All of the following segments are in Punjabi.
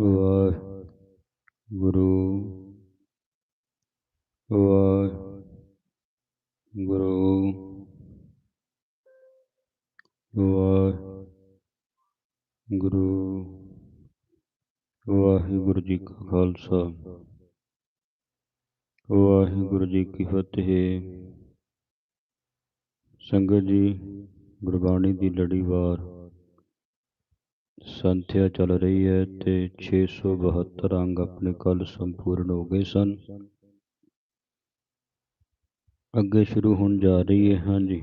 ਵਾਹਿਗੁਰੂ ਵਾਹਿਗੁਰੂ ਵਾਹਿਗੁਰੂ ਵਾਹਿਗੁਰੂ ਜੀ ਕਾ ਖਾਲਸਾ। ਵਾਹਿਗੁਰੂ ਜੀ ਕੀ ਫਤਿਹ। ਸੰਗਤ ਜੀ, ਗੁਰਬਾਣੀ ਦੀ ਲੜੀਵਾਰ ਸੰਥਿਆ ਚੱਲ ਰਹੀ ਹੈ ਤੇ 672 ਅੰਗ ਆਪਣੇ ਕੱਲ ਸੰਪੂਰਨ ਹੋ ਗਏ ਸਨ। ਅੱਗੇ ਸ਼ੁਰੂ ਹੋਣ ਜਾ ਰਹੀ ਹੈ, ਹਾਂਜੀ।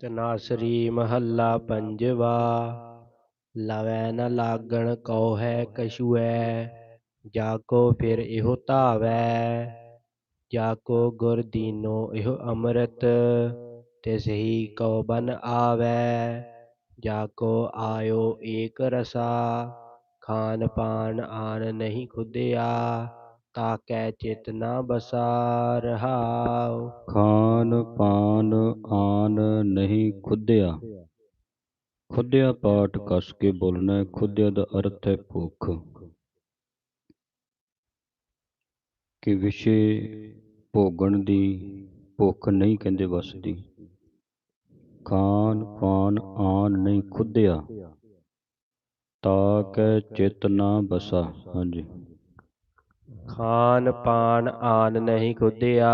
ਤਨਾਸਰੀ ਮਹੱਲਾ ਪੰਜਵਾ, ਲਵੈ ਨ ਲਾਗਣ ਕਉ ਹੈ ਕਛੁਐ, ਜਾ ਕੋ ਫਿਰ ਇਹੋ ਧਾਵੈ, ਜਾ ਕੋ ਗੁਰ ਦੀਨੋ ਇਹੋ ਅੰਮ੍ਰਿਤ ਤਿਸ ਹੀ ਕਉ ਬਨ ਆਵੈ। ਜਾ ਕੋ ਆਇਓ ਏਕ ਰਸਾ ਖਾਨ ਪਾਨ ਆਨ ਨਹੀਂ ਖੁਦਿਆ ਤਾਕੈ ਚਿਤ ਨਾ ਬਸਾ ਰਹਾਉ ਖਾਨ ਪਾਨ ਆਨ ਨਹੀਂ ਖੁੱਦਿਆ ਖੁੱਦਿਆ ਪਾਠ ਕਸ ਕੇ ਬੋਲਣਾ ਖੁਦਿਆ ਦਾ ਅਰਥ ਹੈ ਭੁੱਖ ਕਿ ਵਿਸ਼ੇ ਭੋਗਣ ਦੀ ਭੁੱਖ ਨਹੀਂ ਕਹਿੰਦੇ ਵਸਦੀ ਖਾਨ ਪਾਨ ਆਨ ਨਹੀਂ ਖੁੱਦਿਆ ਤਾਕੈ ਚਿਤ ਨਾ ਬਸਾ। ਹਾਂਜੀ। ਖਾਨ ਪਾਨ ਆਨ ਨਹੀਂ ਖੁਦਿਆ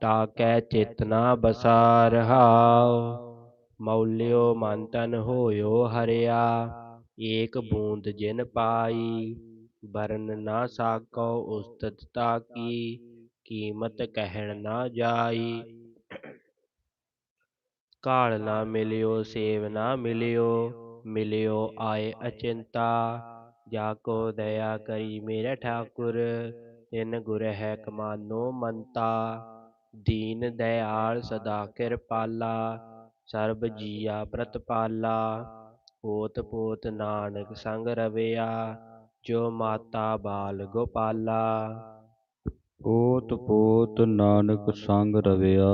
ਤਾਕੈ ਚਿਤ ਨਾ ਬਸਾ ਰਹਾਉ। ਮੌਲਿਓ ਮਨ ਤਨ ਹੋਇਓ ਹਰਿਆ, ਏਕ ਬੂੰਦ ਜਿਨ ਪਾਈ। ਵਰਨ ਨਾ ਸਾਕੋ ਉਸਤਤ ਤਾ ਕੀਮਤ ਕਹਿਣ ਨਾ ਜਾਈ। ਕਾਲ ਨਾ ਮਿਲਿਓ ਸੇਵ ਨਾ ਮਿਲਿਓ ਮਿਲਿਓ ਆਏ ਅਚਿੰਤਾ। ਜਾ ਕੋ ਦਇਆ ਕਰੀ ਮੇਰੇ ਠਾਕੁਰ ਤਿਨ ਗੁਰ ਹੈ ਕਮਾਨੋ ਮੰਤਾ। ਦੀਨ ਦਇਆਲ ਸਦਾ ਕਿਰਪਾਲਾ। ਸਰਬ ਜੀਆ ਪ੍ਰਤਪਾਲਾ। ਪੋਤ ਪੋਤ ਨਾਨਕ ਸੰਗ ਰਵਿਆ। ਜੋ ਮਾਤਾ ਬਾਲ ਗੋਪਾਲਾ। ਪੋਤ ਪੋਤ ਨਾਨਕ ਸੰਗ ਰਵਿਆ।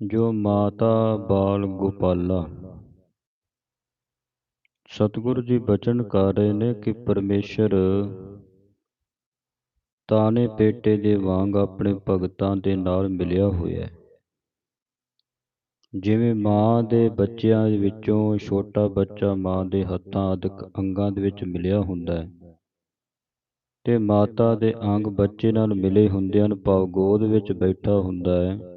ਜੋ ਮਾਤਾ ਬਾਲ ਗੋਪਾਲਾ। ਸਤਿਗੁਰੂ ਜੀ ਬਚਨ ਕਰ ਰਹੇ ਨੇ ਕਿ ਪਰਮੇਸ਼ਰ ਤਾਨੇ ਪੇਟੇ ਦੇ ਵਾਂਗ ਆਪਣੇ ਭਗਤਾਂ ਦੇ ਨਾਲ ਮਿਲਿਆ ਹੋਇਆ ਹੈ। ਜਿਵੇਂ ਮਾਂ ਦੇ ਬੱਚਿਆਂ ਵਿੱਚੋਂ ਛੋਟਾ ਬੱਚਾ ਮਾਂ ਦੇ ਹੱਥਾਂ ਆਦਿਕ ਅੰਗਾਂ ਦੇ ਵਿੱਚ ਮਿਲਿਆ ਹੁੰਦਾ ਹੈ ਤੇ ਮਾਤਾ ਦੇ ਅੰਗ ਬੱਚੇ ਨਾਲ ਮਿਲੇ ਹੁੰਦੇ ਹਨ, ਭਾਵ ਗੋਦ ਵਿੱਚ ਬੈਠਾ ਹੁੰਦਾ ਹੈ।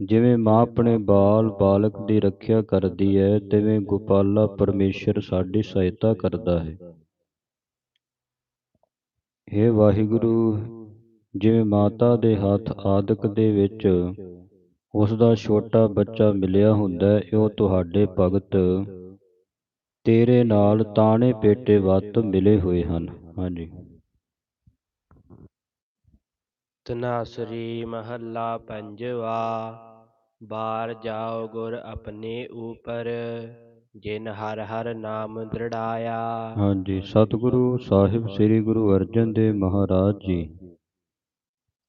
ਜਿਵੇਂ ਮਾਂ ਆਪਣੇ ਬਾਲ ਬਾਲਕ ਦੀ ਰੱਖਿਆ ਕਰਦੀ ਹੈ ਤਿਵੇਂ ਗੋਪਾਲਾ ਪਰਮੇਸ਼ਰ ਸਾਡੀ ਸਹਾਇਤਾ ਕਰਦਾ ਹੈ। हे ਵਾਹਿਗੁਰੂ ਜਿਵੇਂ ਮਾਤਾ ਦੇ ਹੱਥ ਆਦਿਕ ਦੇ ਵਿੱਚ ਉਸ ਦਾ ਛੋਟਾ ਬੱਚਾ ਮਿਲਿਆ ਹੁੰਦਾ ਹੈ ਉਹ ਤੁਹਾਡੇ ਭਗਤ ਤੇਰੇ ਨਾਲ ਤਾਣੇ ਪੇਟੇ ਵੱਤ ਮਿਲੇ ਹੋਏ ਹਨ। ਹਾਂਜੀ। ਤਨਾਸਰੀ ਮਹੱਲਾ ਪੰਜਵਾ, ਬਾਰ ਜਾਓ ਗੁਰ ਆਪਣੇ ਉਪਰ, ਜਿਨ ਹਰ ਹਰ ਨਾਮ ਦ੍ਰਿੜਾਇਆ। ਹਾਂਜੀ, ਸਤਿਗੁਰੂ ਸਾਹਿਬ ਸ੍ਰੀ ਗੁਰੂ ਅਰਜਨ ਦੇਵ ਮਹਾਰਾਜ ਜੀ।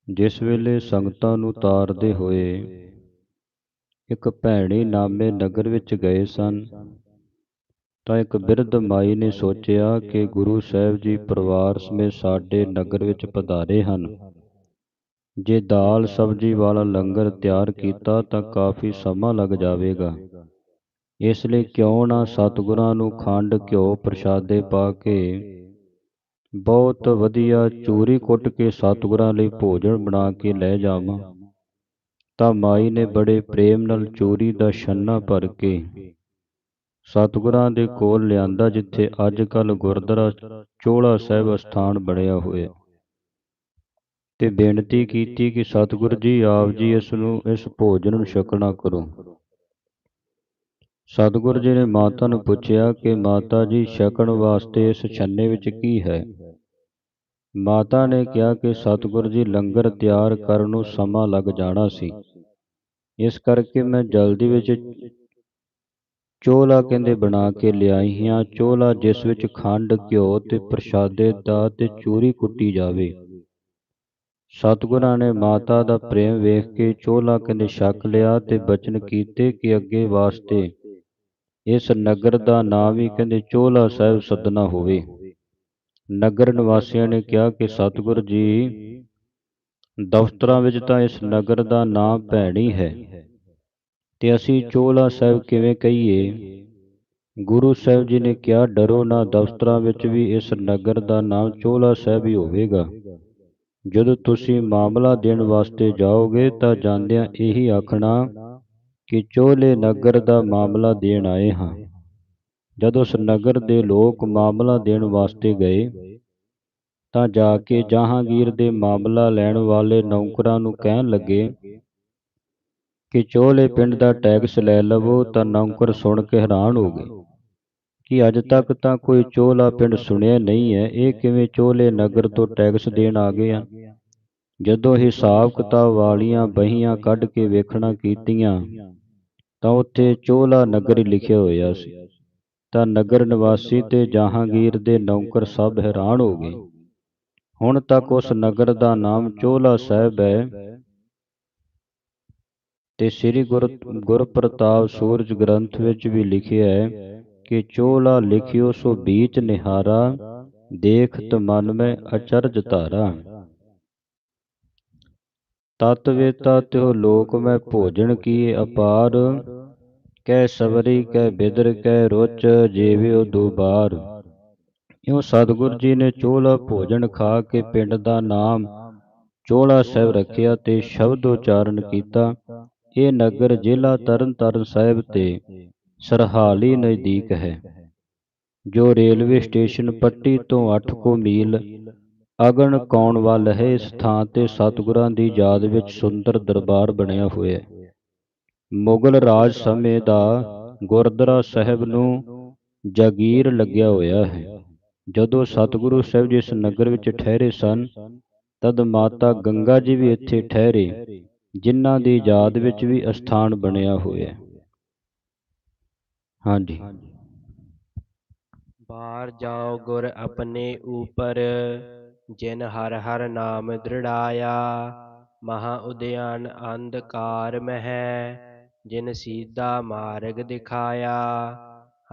ਜਿਸ ਵੇਲੇ ਸੰਗਤਾਂ ਨੂੰ ਤਾਰਦੇ ਹੋਏ ਇੱਕ ਭੈਣੀ ਨਾਮੇ ਨਗਰ ਵਿੱਚ ਗਏ ਸਨ, ਤਾਂ ਇੱਕ ਬਿਰਧ ਮਾਈ ਨੇ ਸੋਚਿਆ ਕਿ ਗੁਰੂ ਸਾਹਿਬ ਜੀ ਪਰਿਵਾਰ ਸਮੇਤ ਸਾਡੇ ਨਗਰ ਵਿੱਚ ਪਧਾਰੇ ਹਨ। ਜੇ ਦਾਲ ਸਬਜ਼ੀ ਵਾਲਾ ਲੰਗਰ ਤਿਆਰ ਕੀਤਾ ਤਾਂ ਕਾਫੀ ਸਮਾਂ ਲੱਗ ਜਾਵੇਗਾ। ਇਸ ਲਈ ਕਿਉਂ ਨਾ ਸਤਿਗੁਰਾਂ ਨੂੰ ਖੰਡ ਘਿਓ ਪ੍ਰਸ਼ਾਦੇ ਪਾ ਕੇ ਬਹੁਤ ਵਧੀਆ ਚੂਰੀ ਕੁੱਟ ਕੇ ਸਤਿਗੁਰਾਂ ਲਈ ਭੋਜਨ ਬਣਾ ਕੇ ਲੈ ਜਾਵਾਂ। ਤਾਂ ਮਾਈ ਨੇ ਬੜੇ ਪ੍ਰੇਮ ਨਾਲ ਚੂਰੀ ਦਾ ਛੰਨਾ ਭਰ ਕੇ ਸਤਿਗੁਰਾਂ ਦੇ ਕੋਲ ਲਿਆਂਦਾ, ਜਿੱਥੇ ਅੱਜ ਕੱਲ ਗੁਰਦੁਆਰਾ ਚੋਲਾ ਸਾਹਿਬ ਸਥਾਨ ਬਣਿਆ ਹੋਇਆ। ਤੇ ਬੇਨਤੀ ਕੀਤੀ ਕਿ ਸਤਿਗੁਰ ਜੀ, ਆਪ ਜੀ ਇਸ ਨੂੰ, ਇਸ ਭੋਜਨ ਨੂੰ ਛਕਣਾ ਕਰੋ। ਸਤਿਗੁਰ ਜੀ ਨੇ ਮਾਤਾ ਨੂੰ ਪੁੱਛਿਆ ਕਿ ਮਾਤਾ ਜੀ, ਛਕਣ ਵਾਸਤੇ ਇਸ ਛੰਨੇ ਵਿੱਚ ਕੀ ਹੈ? ਮਾਤਾ ਨੇ ਕਿਹਾ ਕਿ ਸਤਿਗੁਰ ਜੀ, ਲੰਗਰ ਤਿਆਰ ਕਰਨ ਨੂੰ ਸਮਾਂ ਲੱਗ ਜਾਣਾ ਸੀ। ਇਸ ਕਰਕੇ ਮੈਂ ਜਲਦੀ ਵਿੱਚ ਚੋਲਾ ਕਹਿੰਦੇ ਬਣਾ ਕੇ ਲਿਆਈ ਹਾਂ। ਚੋਲਾ ਜਿਸ ਵਿੱਚ ਖੰਡ, ਘਿਓ ਤੇ ਪ੍ਰਸ਼ਾਦੇ ਦਾ ਤੇ ਚੂਰੀ ਕੁੱਟੀ ਜਾਵੇ। ਸਤਿਗੁਰਾਂ ਨੇ ਮਾਤਾ ਦਾ ਪ੍ਰੇਮ ਵੇਖ ਕੇ ਚੋਲਾ ਕਹਿੰਦੇ ਛਕ ਲਿਆ ਤੇ ਬਚਨ ਕੀਤੇ ਕਿ ਅੱਗੇ ਵਾਸਤੇ। ਇਸ ਨਗਰ ਦਾ ਨਾਮ ਹੀ ਕਹਿੰਦੇ ਚੋਲਾ ਸਾਹਿਬ ਸੱਦਣਾ ਹੋਵੇ। ਨਗਰ ਨਿਵਾਸੀਆਂ ਨੇ ਕਿਹਾ ਕਿ ਸਤਿਗੁਰ ਜੀ ਦਫ਼ਤਰਾਂ ਵਿੱਚ ਤਾਂ ਇਸ ਨਗਰ ਦਾ ਨਾਮ ਭੈਣੀ ਹੈ। ਤੇ ਅਸੀਂ ਚੋਲਾ ਸਾਹਿਬ ਕਿਵੇਂ ਕਹੀਏ? ਗੁਰੂ ਸਾਹਿਬ ਜੀ ਨੇ ਕਿਹਾ ਡਰੋ ਨਾ ਦਫ਼ਤਰਾਂ ਵਿੱਚ ਵੀ ਇਸ ਨਗਰ ਦਾ ਨਾਮ ਚੋਲਾ ਸਾਹਿਬ ਹੀ ਹੋਵੇਗਾ। ਜਦੋਂ ਤੁਸੀਂ ਮਾਮਲਾ ਦੇਣ ਵਾਸਤੇ ਜਾਓਗੇ ਤਾਂ ਜਾਂਦਿਆਂ ਇਹੀ ਆਖਣਾ ਕਿ ਚੋਲੇ ਨਗਰ ਦਾ ਮਾਮਲਾ ਦੇਣ ਆਏ ਹਾਂ। ਜਦ ਉਸ ਨਗਰ ਦੇ ਲੋਕ ਮਾਮਲਾ ਦੇਣ ਵਾਸਤੇ ਗਏ, ਤਾਂ ਜਾ ਕੇ ਜਹਾਂਗੀਰ ਦੇ ਮਾਮਲਾ ਲੈਣ ਵਾਲੇ ਨੌਕਰਾਂ ਨੂੰ ਕਹਿਣ ਲੱਗੇ ਕਿ ਚੋਲੇ ਪਿੰਡ ਦਾ ਟੈਕਸ ਲੈ ਲਵੋ ਤਾਂ ਨੌਕਰ ਸੁਣ ਕੇ ਹੈਰਾਨ ਹੋ ਗਏ। ਕਿ ਅੱਜ ਤੱਕ ਤਾਂ ਕੋਈ ਚੋਲਾ ਪਿੰਡ ਸੁਣਿਆ ਨਹੀਂ ਹੈ। ਇਹ ਕਿਵੇਂ ਚੋਲੇ ਨਗਰ ਤੋਂ ਟੈਕਸ ਦੇਣ ਆ ਗਏ ਆ? ਜਦੋਂ ਹਿਸਾਬ ਕਿਤਾਬ ਵਾਲੀਆਂ ਬਹੀਆਂ ਕੱਢ ਕੇ ਵੇਖਣਾ ਕੀਤੀਆਂ, ਤਾਂ ਉੱਥੇ ਚੋਲਾ ਨਗਰ ਹੀ ਲਿਖਿਆ ਹੋਇਆ ਸੀ। ਤਾਂ ਨਗਰ ਨਿਵਾਸੀ ਤੇ ਜਹਾਂਗੀਰ ਦੇ ਨੌਕਰ ਸਭ ਹੈਰਾਨ ਹੋ ਗਏ। ਹੁਣ ਤੱਕ ਉਸ ਨਗਰ ਦਾ ਨਾਮ ਚੋਲਾ ਸਾਹਿਬ ਹੈ ਤੇ ਸ੍ਰੀ ਗੁਰ, ਗੁਰਪ੍ਰਤਾਪ ਸੂਰਜ ਗ੍ਰੰਥ ਵਿੱਚ ਵੀ ਲਿਖਿਆ ਹੈ ਕਿ ਚੋਲਾ ਲਿਖਿਓ ਸੋ ਬੀਚ ਨਿਹਾਰਾ ਦੇਖਤ ਮਨ ਮੈਂ ਅਚਰਜ ਧਾਰਾ। ਤਤ ਵੇਤਾ ਤਿਉ ਲੋਕ ਮੈਂ ਭੋਜਨ ਕੀਏ ਅਪਾਰ, ਕਹਿ ਸਵਰੀ, ਕਹਿ ਬਿਦਰ, ਕਹਿ ਰੋਚ ਜੀਵਿਓ ਦੁਬਾਰ ਇਉ ਸਤਿਗੁਰ ਜੀ ਨੇ ਚੋਲਾ ਭੋਜਨ ਖਾ ਕੇ ਪਿੰਡ ਦਾ ਨਾਮ ਚੋਲਾ ਸਾਹਿਬ ਰੱਖਿਆ ਤੇ ਸ਼ਬਦ ਉਚਾਰਨ ਕੀਤਾ। ਇਹ ਨਗਰ ਜ਼ਿਲ੍ਹਾ ਤਰਨਤਾਰਨ ਸਾਹਿਬ ਤੇ ਸਰਹਾਲੀ ਨਜ਼ਦੀਕ ਹੈ, ਜੋ ਰੇਲਵੇ ਸਟੇਸ਼ਨ ਪੱਟੀ ਤੋਂ 8 ਕੋ ਮੀਲ ਅਗਨ ਕੌਣ ਵੱਲ ਹੈ, ਇਸ ਥਾਂ ਤੇ ਸਤਿਗੁਰਾਂ ਦੀ ਯਾਦ ਵਿੱਚ ਸੁੰਦਰ ਦਰਬਾਰ ਬਣਿਆ ਹੋਇਆ ਹੈ। ਮੁਗਲ ਰਾਜ ਸਮੇਂ ਦਾ ਗੁਰਦੁਆਰਾ ਸਾਹਿਬ ਨੂੰ ਜਾਗੀਰ ਲੱਗਿਆ ਹੋਇਆ ਹੈ। ਜਦੋਂ ਸਤਿਗੁਰੂ ਸਾਹਿਬ ਜੀ ਇਸ ਨਗਰ ਵਿੱਚ ਠਹਿਰੇ ਸਨ, ਤਦ ਮਾਤਾ ਗੰਗਾ ਜੀ ਵੀ ਇੱਥੇ ਠਹਿਰੇ, ਜਿਨ੍ਹਾਂ ਦੀ ਯਾਦ ਵਿੱਚ ਵੀ ਅਸਥਾਨ ਬਣਿਆ ਹੋਇਆ ਹੈ। ਹਾਂਜੀ। ਬਾਹਰ ਜਾਓ ਗੁਰ ਆਪਣੇ ਉਪਰ, ਜਿਨ ਹਰ ਹਰ ਨਾਮ ਦ੍ਰਿੜਾਇਆ, ਮਹਾ ਉਦਿਆਨ ਅੰਧਕਾਰ ਮਹਿ, ਜਿਨ ਸੀਧਾ ਮਾਰਗ ਦਿਖਾਇਆ,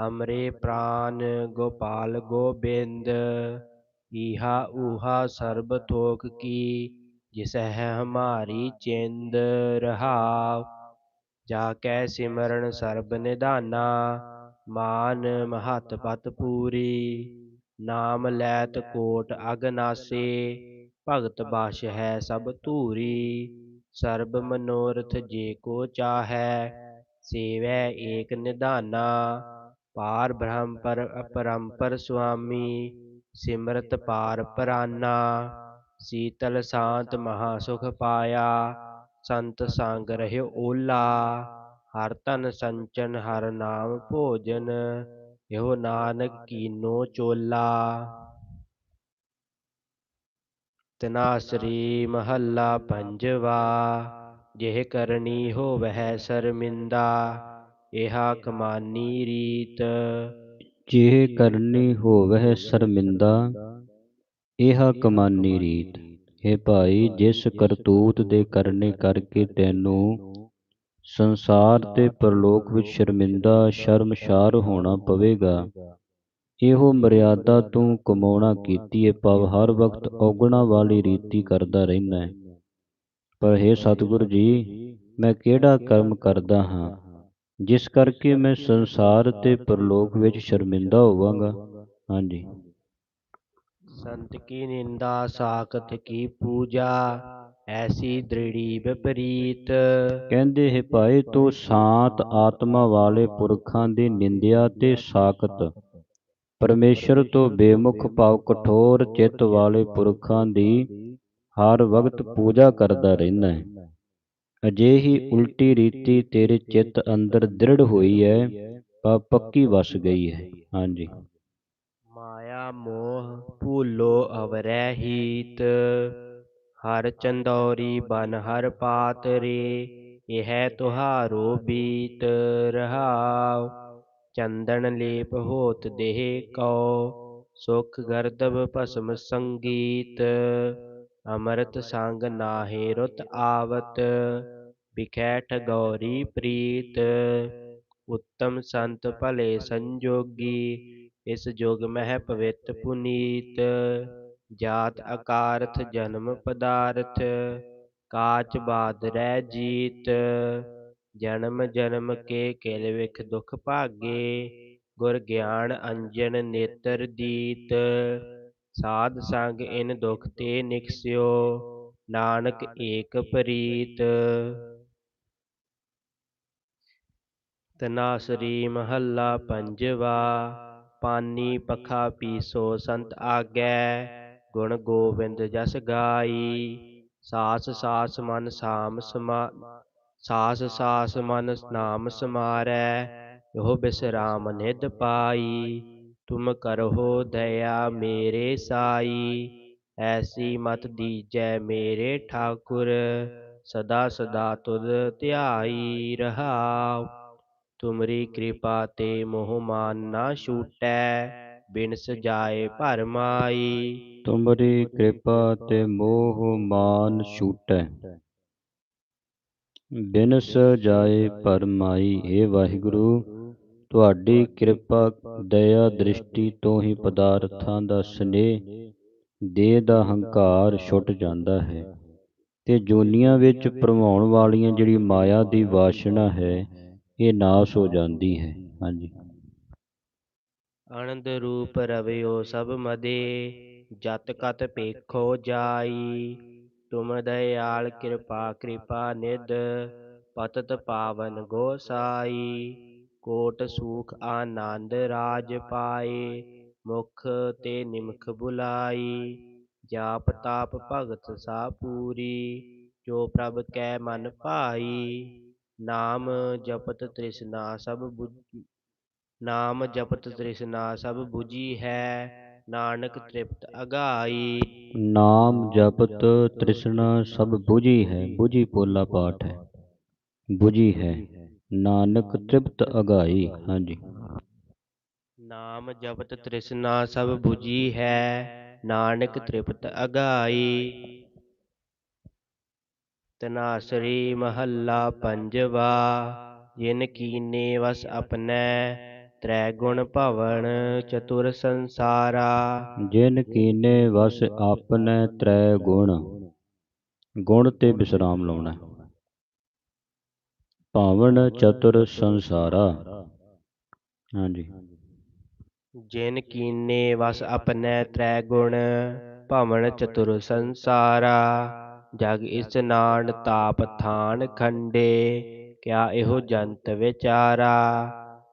ਹਮਰੇ ਪ੍ਰਾਨ ਗੋਪਾਲ ਗੋਬਿੰਦ, ਈਹਾ ਊਹਾ ਸਰਬ ਥੋਕ ਕੀ ਜਿਸ ਹੈ ਹਮਾਰੀ ਚਿੰਦ ਰਹਾਵ ਜਾ ਕੈ ਸਿਮਰਨ ਸਰਬ ਨਿਧਾਨਾ, ਮਾਨ ਮਹਤ ਪਤ ਪੂਰੀ, ਨਾਮ ਲੈਤ ਕੋਟ ਅਗਨਾਸੇ ਭਗਤ ਬਾਸ਼ ਹੈ ਸਭ ਧੂਰੀ, ਸਰਬ ਮਨੋਰਥ ਜੇ ਕੋ ਚਾਹੈ, ਸੇਵੈ ਏਕ ਨਿਧਾਨਾ, ਪਾਰ ਬ੍ਰਹਮ ਪਰ ਅਪਰੰਪਰ ਸੁਆਮੀ, ਸਿਮਰਤ ਪਾਰ ਪਰਾਨਾ, ਸੀਤਲ ਸ਼ਾਂਤ ਮਹਾ ਸੁਖ ਪਾਇਆ ਸੰਤ ਸੰਗ ਰਹਿਓ ਓਲਾ, ਹਰ ਧਨ ਸੰਚਨ, ਹਰ ਨਾਮ ਭੋਜਨ, ਇਹੋ ਨਾਨਕ ਕੀਨੋ ਚੋਲਾ। ਤਨਾਸਰੀ ਮਹੱਲਾ ਪੰਜਵਾ, ਜਿਹ ਕਰਨੀ ਹੋਵਹਿ ਸ਼ਰਮਿੰਦਾ ਇਹਾ ਕਮਾਨੀ ਰੀਤ। ਜਿਹ ਕਰਨੀ ਹੋਵਹਿ ਸ਼ਰਮਿੰਦਾ ਇਹ ਕਮਾਨੀ ਰੀਤ। ਹੈ ਭਾਈ, ਜਿਸ ਕਰਤੂਤ ਦੇ ਕਰਨੇ ਕਰਕੇ ਤੈਨੂੰ ਸੰਸਾਰ ਤੇ ਪਰਲੋਕ ਵਿੱਚ ਸ਼ਰਮਿੰਦਾ, ਸ਼ਰਮਸ਼ਾਰ ਹੋਣਾ ਪਵੇਗਾ। ਇਹੋ ਮਰਿਆਦਾ ਤੂੰ ਕਮਾਉਣਾ ਕੀਤੀ ਏ ਪਵ ਹਰ ਵਕਤ ਔਗਣਾ ਵਾਲੀ ਰੀਤੀ ਕਰਦਾ ਰਹਿਣਾ ਹੈ ਪਰ ਹੇ ਸਤਿਗੁਰ ਜੀ, ਮੈਂ ਕਿਹੜਾ ਕਰਮ ਕਰਦਾ ਹਾਂ? ਜਿਸ ਕਰਕੇ ਮੈਂ ਸੰਸਾਰ ਤੇ ਪਰਲੋਕ ਵਿੱਚ ਸ਼ਰਮਿੰਦਾ ਹੋਵਾਂਗਾ। ਹਾਂਜੀ। ਸੰਤ ਕੀ ਨਿੰਦਾ ਸਾਖਤ ਕੀ ਪੂਜਾ, ਐਸੀ ਦ੍ਰਿੜੀ ਵਿਪਰੀਤ। ਕਹਿੰਦੇ ਹੈ ਭਾਈ ਤੂੰ ਸ਼ਾਂਤ ਆਤਮਾ ਵਾਲੇ ਪੁਰਖਾਂ ਦੀ ਨਿੰਦਿਆ ਤੇ ਸਾਖਤ। ਪਰਮੇਸ਼ਰ ਤੋਂ ਬੇਮੁਖ ਭਾਵ ਕਠੋਰ ਚਿੱਤ ਵਾਲੇ ਪੁਰਖਾਂ ਦੀ ਹਰ ਵਕਤ ਪੂਜਾ ਕਰਦਾ ਰਹਿੰਦਾ ਹੈ। ਅਜਿਹੀ ਉਲਟੀ ਰੀਤੀ ਤੇਰੇ ਚਿੱਤ ਅੰਦਰ ਦ੍ਰਿੜ ਹੋਈ ਹੈ ਪਾ ਪੱਕੀ ਵਸ ਗਈ ਹੈ। ਹਾਂਜੀ। ਮਾਇਆ ਮੋਹ ਭੂਲੋ ਅਵਰੈ ਹੀਤ। ਹਰ ਚੰਦੌਰੀ ਬਨ ਹਰ ਪਾਤ ਰੇ ਇਹ ਤੁਹਾਰੋ ਬੀਤ ਰਹਾਉ। ਚੰਦਨ ਲੇਪ ਹੋਤ ਦੇਹ ਕਉ, ਸੁਖ ਗਰਦਬ ਭਸਮ ਸੰਗੀਤ। ਅਮਰਤ ਸੰਗ ਨਾਹੀ ਰੁਤ ਆਵਤ ਬਿਖੈ ਠਗੌਰੀ ਪ੍ਰੀਤ। ਉੱਤਮ ਸੰਤ ਭਲੇ ਸੰਜੋਗੀ ਇਸ ਜੁਗ ਮਹਿ ਪਵਿੱਤ ਪੁਨੀਤ, ਜਾਤ ਅਕਾਰਥ ਜਨਮ ਪਦਾਰਥ, ਕਾਚ ਬਾਦ ਰਹਿ ਜੀਤ, ਜਨਮ ਜਨਮ ਕੇ ਕਿਲ ਵਿਖ ਦੁਖ ਭਾਗੇ, ਗੁਰ ਗਿਆਨ ਅੰਜਨ ਨੇਤਰ ਦੀਤ, ਸਾਧ ਸੰਗ ਇਨ ਦੁਖ ਤੇ ਨਿਕਸਿਓ ਨਾਨਕ ਏਕ ਪ੍ਰੀਤ। ਤਨਾਸਰੀ ਮਹੱਲਾ ਪੰਜਵਾ ਪਾਨੀ ਪਖਾ ਪੀਸੋ, ਸੰਤ ਆਗੈ, ਗੁਣ ਗੋਬਿੰਦ ਜਸ ਗਾਈ। ਸਾਸ ਸਾਸ ਮਨ ਸਾਮ ਸਮਾ, ਸਾਸ ਸਾਸ ਮਨ ਨਾਮ ਸਮਾਰੈ ਇਹੋ ਬਿਸਰਾਮ ਨਿਧ ਪਾਈ। ਤੁਮ ਕਰਹੁ ਦਇਆ ਮੇਰੇ ਸਾਈ, ਐਸੀ ਮਤ ਦੀਜੈ ਮੇਰੇ ਠਾਕੁਰ, ਸਦਾ ਸਦਾ ਤੁਧ ਧਿਆਈ ਰਹਾਉ। ਤੁਮਰੀ ਕਿਰਪਾ ਤੇ ਮੋਹ ਮਾਨ ਨਾ ਛੂਟੈ ਬਿਨ ਸਜਾਏ ਭਰ ਤੁਮਰੀ ਕਿਰਪਾ ਤੇ ਮੋਹ ਮਾਨ ਛੂਟੈ, ਬਿਨਸ ਜਾਏ ਪਰਮਾਈ ਏ ਵਾਹਿਗੁਰੂ, ਤੁਹਾਡੀ ਕਿਰਪਾ, ਦਇਆ ਦ੍ਰਿਸ਼ਟੀ ਤੋਂ ਹੀ ਪਦਾਰਥਾਂ ਦਾ ਸਨੇਹ, ਦੇਹ ਦਾ ਹੰਕਾਰ ਛੁੱਟ ਜਾਂਦਾ ਹੈ। ਤੇ ਜੋਨੀਆਂ ਵਿੱਚ ਭਰਮਾਉਣ ਵਾਲੀਆਂ ਜਿਹੜੀ ਮਾਇਆ ਦੀ ਵਾਸ਼ਨਾ ਹੈ ਇਹ ਨਾਸ ਹੋ ਜਾਂਦੀ ਹੈ। ਹਾਂਜੀ। ਆਨੰਦ ਰੂਪ ਰਵਿਓ ਸਭ ਮਦੇ ਜਤ ਕਤ ਪੇਖੋ ਜਾਈ। ਤੁਮ ਦਇਆਲ ਕਿਰਪਾ ਕਿਰਪਾ ਨਿਧ ਪਤਤ ਪਾਵਨ ਗੋਸਾਈ। ਕੋਟ ਸੂਖ ਆਨੰਦ ਰਾਜ ਪਾਏ ਮੁਖ ਤੇ ਨਿਮਖ ਬੁਲਾਈ। ਜਾਪ ਤਾਪ ਭਗਤ ਸਾ ਪੂਰੀ ਜੋ ਪ੍ਰਭ ਕੈ ਮਨ ਭਾਈ। नाम जपत तृष्णा सब बुझ नाम जपत तृष्णा सब बुझी है नानक तृप्त अगाई। नाम जपत तृष्णा सब बुझी है बुझी पोला पाठ है बुझी है नानक तृप्त अगाई हाँ जी। नाम जपत तृष्णा सब बुझी है नानक तृप्त अगाई। ਤਨਾਸਰੀ ਮਹੱਲਾ ਪੰਜਵਾ ਜਿਨ ਕੀਨੇ ਵਸ ਆਪਣੈ ਤ੍ਰੈ ਗੁਣ ਭਵਨ ਚਤੁਰ ਸੰਸਾਰਾ। ਜਿਨ ਕੀਨੇ ਵਸ ਆਪਣੈ ਤ੍ਰੈ ਗੁਣ ਗੁਣ ਤੇ ਵਿਸਰਾਮ ਲਾਉਣਾ। ਭਾਵਨ ਚਤੁਰ ਸੰਸਾਰਾ। ਹਾਂਜੀ। ਜਿਨ ਕੀਨੇ ਵਸ ਆਪਣੈ ਤ੍ਰੈ ਗੁਣ ਭਵਨ ਚਤੁਰ ਸੰਸਾਰਾ। ਜਗ ਇਸਨਾਨ ਤਾਪ ਥਾਨ ਖੰਡੇ ਕਿਆ ਇਹੋ ਜੰਤ ਵਿਚਾਰਾ?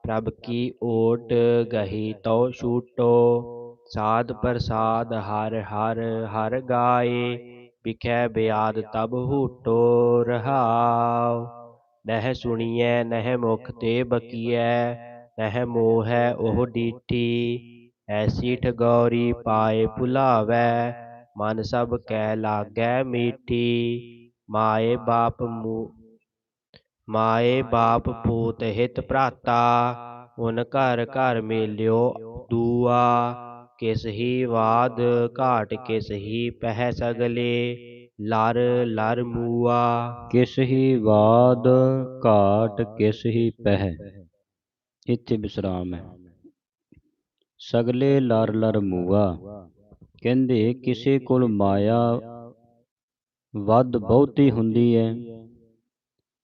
ਪ੍ਰਭ ਕੀ ਓਟ ਗਹੀ ਤਉ ਛੂਟੋ? ਸਾਧ ਪ੍ਰਸਾਦ ਹਰ ਹਰ ਹਰ ਗਾਏ। ਵਿਖੈ ਬਿਆਦ ਤਬ ਹੂਟੋ ਰਹਾਉ ਨਹਿ ਸੁਣੀਐ ਨਹਿ ਮੁਖ ਤੇ ਬਕੀਐ। ਨਹਿ ਮੋਹੈ ਉਹ ਡੀਠੀ ਐਸੀ ਠਗੌਰੀ ਪਾਏ ਭੁਲਾਵੈ। ਮਨ ਸਭ ਕੈ ਲਾਗੈ ਮੀਠੀ, ਮਾਏ ਬਾਪ ਮੂ, ਮਾਏ ਬਾਪ ਪੂਤ ਹਿਤ ਭਰਾਤਾ, ਉਨ ਘਰ ਘਰ ਮੇਲਿਓ ਦੂਆ, ਕਿਸ ਹੀ ਬਾਦ ਘਾਟ ਕਿਸ ਹੀ ਪਹਿ ਸਗਲੇ, ਲਰ ਲਰ ਮੂਆ। ਕਿਸ ਹੀ ਵਾਦ ਘਾਟ ਕਿਸ ਹੀ ਪਹਿ, ਇੱਥੇ ਵਿਸਰਾਮ ਹੈ। ਸਗਲੇ ਲਰ ਲਰ ਮੂਆ। ਕਹਿੰਦੇ, ਕਿਸੇ ਕੋਲ ਮਾਇਆ ਵੱਧ ਬਹੁਤੀ ਹੁੰਦੀ ਹੈ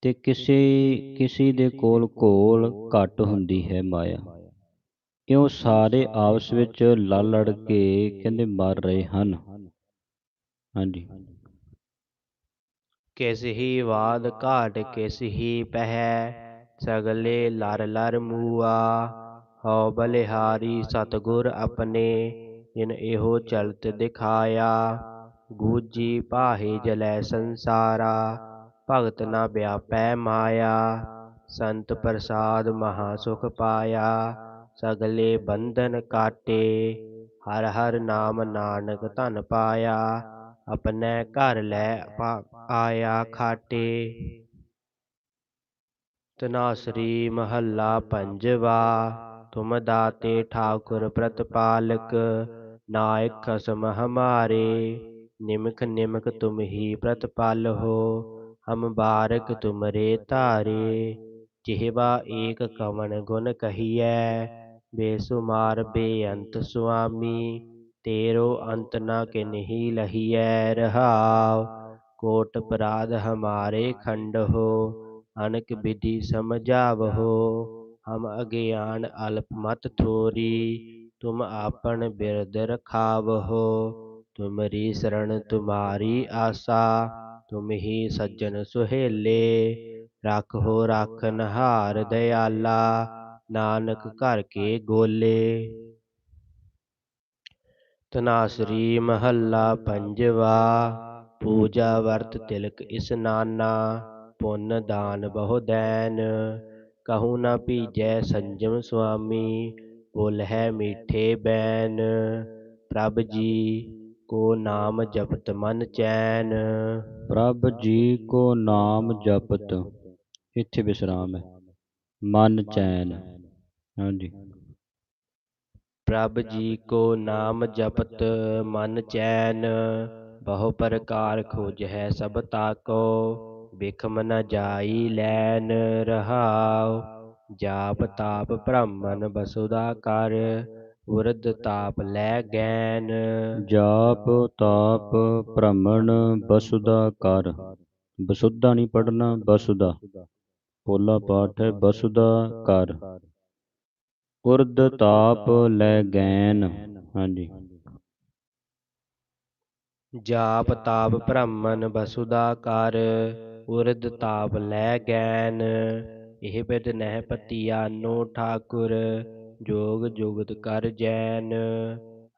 ਤੇ ਕਿਸੇ ਕਿਸੇ ਦੇ ਕੋਲ ਘੋਲ ਘੱਟ ਹੁੰਦੀ ਹੈ ਮਾਇਆ। ਇਉਂ ਸਾਰੇ ਆਪਸ ਵਿੱਚ ਲੜ ਲੜ ਕੇ ਕਹਿੰਦੇ, ਮਰ ਰਹੇ ਹਨ। ਹਾਂਜੀ। ਕਿਸ ਹੀ ਬਾਦ ਘਾਟ, ਕਿਸ ਹੀ ਪਹਿ, ਸਗਲੇ ਲਰ ਲਰ ਮੂਆ, ਹਉ ਬਲਿਹਾਰੀ ਸਤਗੁਰ ਆਪਣੇ ਜਿਨ ਇਹੋ ਚਲਤ ਦਿਖਾਇਆ, ਗੂਜੀ ਪਾਹੇ ਜਲੈ ਸੰਸਾਰਾ, ਭਗਤ ਨਾ ਵਿਆਪੈ ਮਾਇਆ, ਸੰਤ ਪ੍ਰਸਾਦ ਮਹਾ ਸੁਖ ਪਾਇਆ, ਸਗਲੇ ਬੰਧਨ ਕਾਟੇ, ਹਰ ਹਰ ਨਾਮ ਨਾਨਕ ਧਨ ਪਾਇਆ, ਆਪਣੇ ਘਰ ਲੈ ਆਇਆ ਖਾਟੇ। ਤਨਾਸਰੀ ਮਹੱਲਾ ਪੰਜਵਾ, ਤੁਮ ਦਾਤੇ ਠਾਕੁਰ ਪ੍ਰਤਪਾਲਕ ਨਾਇਕ ਖਸਮ ਹਮਾਰੇ ਨਿਮਖ ਨਿਮਖ ਤੁਮ ਹੀ ਪ੍ਰਤਪਾਲ ਹੋ, ਹਮ ਬਾਰਕ ਤੁਮਰੇ ਧਾਰੇ। ਜਿਹਵਾ ਏਕ ਕਵਣ ਗੁਣ ਕਹੀਐ, ਬੇਸੁਮਾਰ ਬੇਅੰਤ ਸੁਆਮੀ। ਤੇਰੋ ਅੰਤ ਨ ਕਿਨਹੀ ਲਹੀਐ ਰਹਾਉ, ਕੋਟ ਅਪਰਾਧ ਹਮਾਰੇ ਖੰਡਹੋ ਅਨਕ ਵਿਧि ਸਮਝਾਵਹੋ ਹਮ ਅਗਿਆਨ ਅਲਪ ਮਤ ਥੋਰੀ ਤੁਮ ਆਪਨ ਬਿਰਦ ਰਖਾਵਹੋ ਤੁਮਰੀ ਸਰਣ ਤੁਮਾਰੀ ਆਸਾ ਤੁਮ ਹੀ ਸੱਜਣ ਸੁਹੇਲੇ ਰੱਖੋ ਰਾਖਨਹਾਰ ਦਇਆਲਾ ਨਾਨਕ ਘਰ ਕੇ ਗੋਲੇ ਤਨਾਸਰੀ ਮਹੱਲਾ ਪੰਜਵਾ ਪੂਜਾ ਵਰਤ ਤਿਲਕ ਇਸਨਾਨਾ ਪੁੰਨ ਦਾਨ ਬਹੁ ਦੈਨ ਕਹੂ ਨ ਭੀਜੈ ਸੰਜਮ ਸੁਆਮੀ ਬੋਲ ਹੈ ਮੀਠੇ ਬੈਨ ਪ੍ਰਭ ਜੀ ਕੋ ਨਾਮ ਜਪਤ ਮਨ ਚੈਨ। ਪ੍ਰਭ ਜੀ ਕੋ ਨਾਮ ਜਪਤ ਇੱਥੇ ਵਿਸਰਾਮ ਹੈ। ਮਨ ਚੈਨ। ਹਾਂਜੀ। ਪ੍ਰਭ ਜੀ ਕੋ ਨਾਮ ਜਪਤ ਮਨ ਚੈਨ। ਬਹੁ ਪ੍ਰਕਾਰ ਖੋਜ ਹੈ ਸਭ ਤਾਕੋ ਬਿਖਮ ਨ ਜਾਈ ਲੈਨ ਰਹਾਉ। ਜਾਪ ਤਾਪ ਬ੍ਰਾਹਮਣ ਬਸੁਦਾ ਕਰ ਉਰਦ ਤਾਪ ਲੈ ਗੈਨ। ਜਾਪ ਤਾਪ ਭ੍ਰਮਣ ਬਸੁਦਾ ਕਰ ਬਸੁਦਾ ਨਹੀਂ ਪੜਨਾ ਬਸੁਦਾ। ਪੋਲਾ ਪਾਠ ਹੈ ਬਸੁਦਾ ਕਰ। ਉਰਦ ਤਾਪ ਲੈ ਗੈਨ। ਹਾਂਜੀ। ਜਾਪ ਤਾਪ ਬ੍ਰਾਹਮਣ ਬਸੁਦਾ ਕਰ ਉਰਦ ਤਾਪ ਲੈ ਗੈਨ। ਇਹ ਬਿਦ ਨਹਿ ਪਤੀਆਨੋ ਠਾਕੁਰ, ਜੋਗ ਜੁਗਤ ਕਰ ਜੈਨ।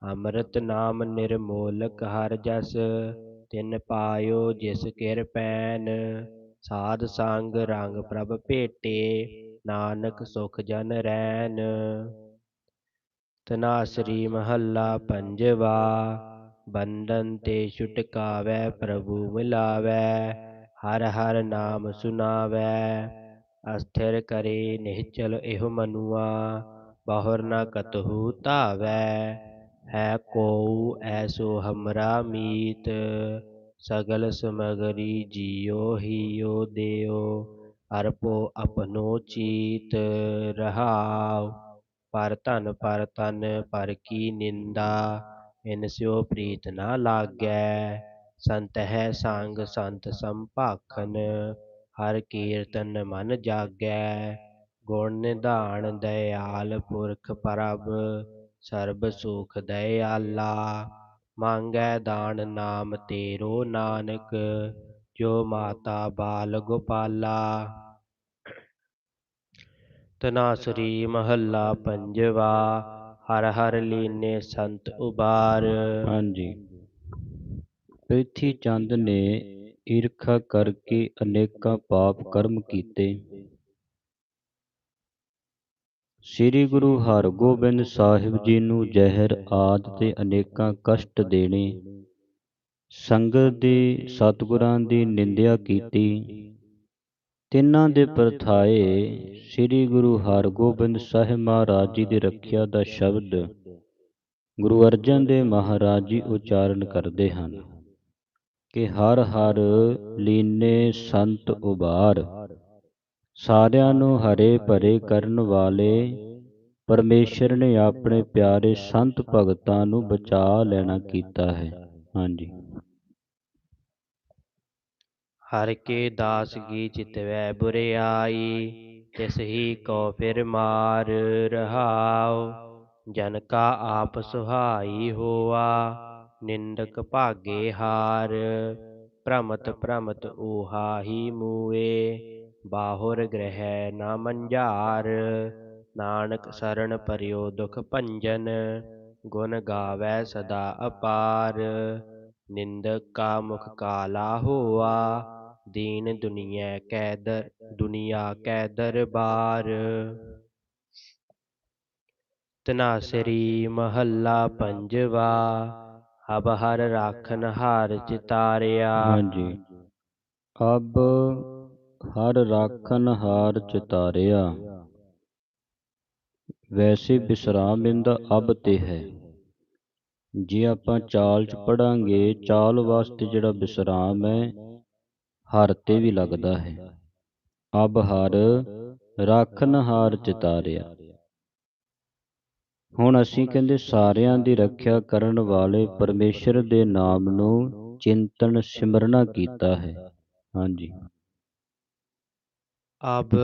ਅੰਮ੍ਰਿਤ ਨਾਮ ਨਿਰਮੋਲਕ ਹਰ ਜਸ, ਤਿਨ ਪਾਇਓ ਜਿਸ ਕਿਰਪੈਨ ਸਾਧ ਸੰਗ ਰੰਗ ਪ੍ਰਭ ਭੇਟੇ, ਨਾਨਕ ਸੁਖ ਜਨ ਰੈਨ। ਤਨਾਸਰੀ ਮਹੱਲਾ ਪੰਜਵਾ, ਬੰਧਨ ਤੇ ਛੁਟਕਾਵੈ ਪ੍ਰਭੂ ਮਿਲਾਵੈ, ਹਰ ਹਰ ਨਾਮ ਸੁਨਾਵੈ। ਅਸਥਿਰ ਕਰੇ ਨਿਹਚਲ ਇਹ ਮਨੁਆ, ਬਾਹਰ ਨ ਕਤਹੂ ਧਾਵੈ। ਹੈ ਕੋਉ ਐਸੋ ਹਮਰਾ ਮੀਤ, ਸਗਲ ਸਮਗਰੀ ਜੀਉ ਹੀਉ ਦੇਉ, ਅਰਪੋ ਅਪਨੋ ਚੀਤ ਰਹਾਉ। ਪਰ ਧਨ ਪਰ ਤਨ, ਪਰ ਕੀ ਨਿੰਦਾ, ਇਨ ਸਿਓ ਪ੍ਰੀਤ ਨਾ ਲਾਗੈ। ਸੰਤ ਹੈ ਸੰਗ ਸੰਤ ਸੰਭਾਖਨ ਹਰ ਕੀਰਤਨ ਮਨ ਜਾਗੈ, ਗੁਣ ਨਿਧਾਨ ਦਇਆਲ ਪੁਰਖ ਪ੍ਰਭ, ਸਰਬ ਸੁਖ ਦਇਆਲਾ। ਮੰਗੈ ਦਾਨ ਨਾਮ ਤੇਰੋ ਨਾਨਕ, ਜੋ ਮਾਤਾ ਬਾਲ ਗੋਪਾਲਾ। ਤਨਾਸਰੀ ਮਹੱਲਾ ਪੰਜਵਾ, ਹਰ ਹਰ ਲੀਨੇ ਸੰਤ ਉਬਾਰ। ਹਾਂਜੀ। ਪ੍ਰਿਥੀ ਚੰਦ ਨੇ ਈਰਖਾ ਕਰਕੇ ਅਨੇਕਾਂ ਪਾਪ ਕਰਮ ਕੀਤੇ। ਸ੍ਰੀ ਗੁਰੂ ਹਰਗੋਬਿੰਦ ਸਾਹਿਬ ਜੀ ਨੂੰ ਜ਼ਹਿਰ ਆਦਿ ਤੇ ਅਨੇਕਾਂ ਕਸ਼ਟ ਦੇਣੇ, ਸੰਗਤ ਦੀ ਸਤਿਗੁਰਾਂ ਦੀ ਨਿੰਦਿਆ ਕੀਤੀ। ਤਿੰਨਾਂ ਦੇ ਪਰਥਾਏ ਸ੍ਰੀ ਗੁਰੂ ਹਰਗੋਬਿੰਦ ਸਾਹਿਬ ਮਹਾਰਾਜ ਜੀ ਦੀ ਰੱਖਿਆ ਦਾ ਸ਼ਬਦ ਗੁਰੂ ਅਰਜਨ ਦੇਵ ਮਹਾਰਾਜ ਜੀ ਉਚਾਰਨ ਕਰਦੇ ਹਨ। ਕਿ ਹਰ ਹਰ ਲੀਨੇ ਸੰਤ ਉਬਾਰ। ਸਾਰਿਆਂ ਨੂੰ ਹਰੇ ਭਰੇ ਕਰਨ ਵਾਲੇ ਪਰਮੇਸ਼ਰ ਨੇ ਆਪਣੇ ਪਿਆਰੇ ਸੰਤ ਭਗਤਾਂ ਨੂੰ ਬਚਾ ਲੈਣਾ ਕੀਤਾ ਹੈ। ਹਾਂਜੀ। ਹਰ ਕੇ ਦਾਸਗੀ ਕੀ ਬੁਰੇ ਆਈ ਤਿਸ ਹੀ ਕੋ ਫਿਰ ਮਾਰ ਰਹਾਉ। ਜਨ ਕਾ ਆਪ ਸੁਹਾਈ ਹੋਆ ਨਿੰਦਕ ਭਾਗੇ ਹਾਰ ਭ੍ਰਮਤ ਭ੍ਰਮਤ ਊਹਾ ਹੀ ਮੂਏ ਬਾਹੁਰ ਗ੍ਰਹਿ ਨਾ ਮੰਝਾਰ ਨਾਨਕ ਸਰਣ ਪਰਿਓ ਦੁਖ ਭੰਜਨ ਗੁਣ ਗਾਵੈ ਸਦਾ ਅਪਾਰ ਨਿੰਦਕ ਕਾ ਮੁਖ ਕਾਲਾ ਹੋਆ ਦੀਨ ਦੁਨੀਆ ਕੈ ਦਰ ਦੁਨੀਆ ਕੈ ਦਰਬਾਰ ਤਨਾਸਰੀ ਮਹੱਲਾ ਪੰਜਵਾ ਅਬ ਹਰ ਰਾਖਨ ਹਾਰ ਚਿਤਾਰਿਆ ਹਾਂਜੀ। ਅਬ ਹਰ ਰਾਖਨ ਹਾਰ ਚਿਤਾਰਿਆ ਵੈਸੇ ਵਿਸਰਾਮ ਇਹਦਾ ਅਬ ਤੇ ਹੈ। ਜੇ ਆਪਾਂ ਚਾਲ ਚ ਪੜਾਂਗੇ, ਚਾਲ ਵਾਸਤੇ ਜਿਹੜਾ ਵਿਸਰਾਮ ਹੈ, ਹਰ ਤੇ ਵੀ ਲੱਗਦਾ ਹੈ। ਅਬ ਹਰ ਰਾਖਨਹਾਰ ਚਿਤਾਰਿਆ ਹੁਣ ਅਸੀਂ ਕਹਿੰਦੇ ਸਾਰਿਆਂ ਦੀ ਰੱਖਿਆ ਕਰਨ ਵਾਲੇ ਪਰਮੇਸ਼ਰ ਦੇ ਨਾਮ ਨੂੰ ਚਿੰਤਨ ਸਿਮਰਨਾ ਕੀਤਾ ਹੈ। ਹਾਂਜੀ। ਅਬ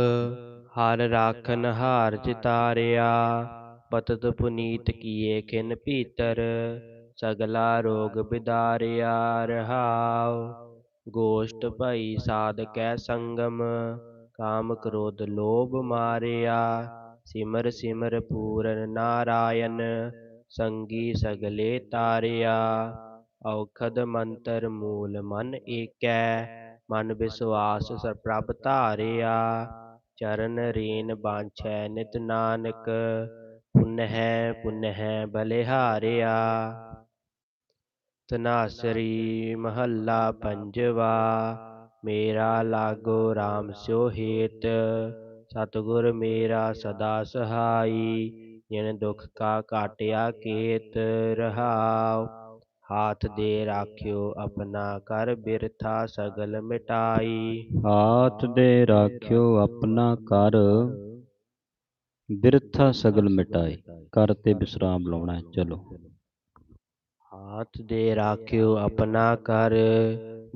ਹਰ ਰਾਖਨ ਹਾਰ ਚਿਤਾਰਿਆ ਪਤਤ ਪੁਨੀਤ ਕੀਏ ਖਿਨ ਭੀਤਰ, ਸਗਲਾ ਰੋਗ ਬਿਦਾਰਿਆ ਰਹਾਉ। ਗੋਸ਼ਟ ਭਈ ਸਾਧ ਕੈ ਸੰਗਮ, ਕਾਮ ਕ੍ਰੋਧ ਲੋਭ ਮਾਰਿਆ। ਸਿਮਰ ਸਿਮਰ ਪੂਰਨ ਨਾਰਾਇਣ, ਸੰਗੀ ਸਗਲੇ ਤਾਰਿਆ। ਔਖਦ ਮੰਤਰ ਮੂਲ ਮਨ ਏਕੈ, ਮਨ ਵਿਸਵਾਸ ਸ ਪ੍ਰਭ ਧਾਰਿਆ। ਚਰਨ ਰੀਨ ਬਾਂਛੈ ਨਿਤ ਨਾਨਕ, ਪੁਨਹਿ ਪੁਨਹਿ ਬਲਿਹਾਰਿਆ। ਤਨਾਸਰੀ ਮਹੱਲਾ ਪੰਜਵਾ, ਮੇਰਾ ਲਾਗੋ RAM ਸਿਓ ਹੇਤ। ਸਤਿਗੁਰ ਮੇਰਾ ਸਦਾ ਸਹਾਈ ਜਿਨ ਦੁਖ ਕਾ ਕਾਟਿਆ ਕੇਤ ਰਹਾਉ ਹਾਥ ਦੇ ਰਾਖਿਓ ਆਪਣਾ ਕਰ ਬਿਰਥਾ ਸਗਲ ਮਿਟਾਈ। ਹਾਥ ਦੇ ਰਾਖਿਓ ਆਪਣਾ ਕਰ ਬਿਰਥਾ ਸਗਲ ਮਿਟਾਈ। ਕਰ ਤੇ ਵਿਸਰਾਮ ਲਾਉਣਾ ਚਲੋ। ਹਾਥ ਦੇ ਰਾਖਿਓ ਆਪਣਾ ਕਰ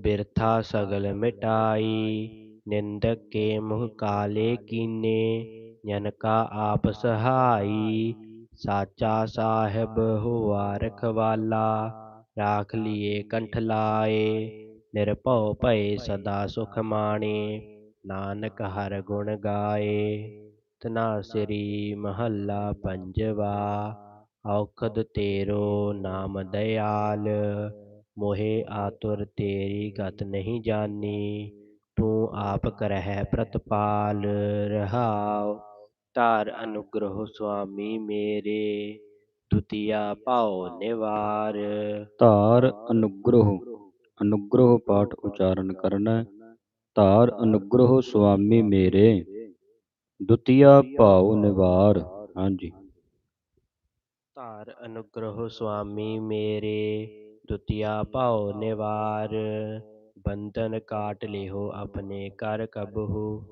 ਬਿਰਥਾ ਸਗਲ ਮਿਟਾਈ। ਨਿੰਦਕ ਕੇ ਮੁਖ ਕਾਲੇ ਕੀਨੇ, ਜਨ ਕਾ ਆਪ ਸਹਾਈ, ਸਾਚਾ ਸਾਹਿਬ ਹੋਆ ਰਖਵਾਲਾ, ਰਾਖ ਲਿਏ ਕੰਠ ਲਾਏ, ਨਿਰਭਉ ਭਏ ਸਦਾ ਸੁਖ ਮਾਣੇ, ਨਾਨਕ ਹਰ ਗੁਣ ਗਾਏ। ਤਨਾਸਰੀ ਮਹੱਲਾ ਪੰਜਵਾ, ਔਖਦ ਤੇਰੋ ਨਾਮ ਦਇਆਲ, ਮੋਹਿ ਆਤੁਰ ਤੇਰੀ ਗਤ ਨਹੀਂ ਜਾਣੀ ਤੂੰ ਆਪ ਕਰਹਿ ਪ੍ਰਤਪਾਲ ਰਹਾਉ ਧਾਰ ਅਨੁਗ੍ਰਹ ਸੁਆਮੀ ਮੇਰੇ ਦੁਤੀਆ ਭਾਉ ਨਿਵਾਰ। ਧਾਰ ਅਨੁਗ੍ਰਹ ਅਨੁਗ੍ਰਹ ਪਾਠ ਉਚਾਰਨ ਕਰਨਾ। ਧਾਰ ਅਨੁਗ੍ਰਹ ਸੁਆਮੀ ਮੇਰੇ ਦੁਤੀਆ ਭਾਉ ਨਿਵਾਰ। ਹਾਂਜੀ। ਧਾਰ ਅਨੁਗ੍ਰਹ ਸੁਆਮੀ ਮੇਰੇ ਦੁਤੀਆ ਭਾਉ ਨਿਵਾਰ। ਬੰਧਨ ਕਾਟ ਲਿਓ ਆਪਣੇ ਕਰ ਕਬਹੂ,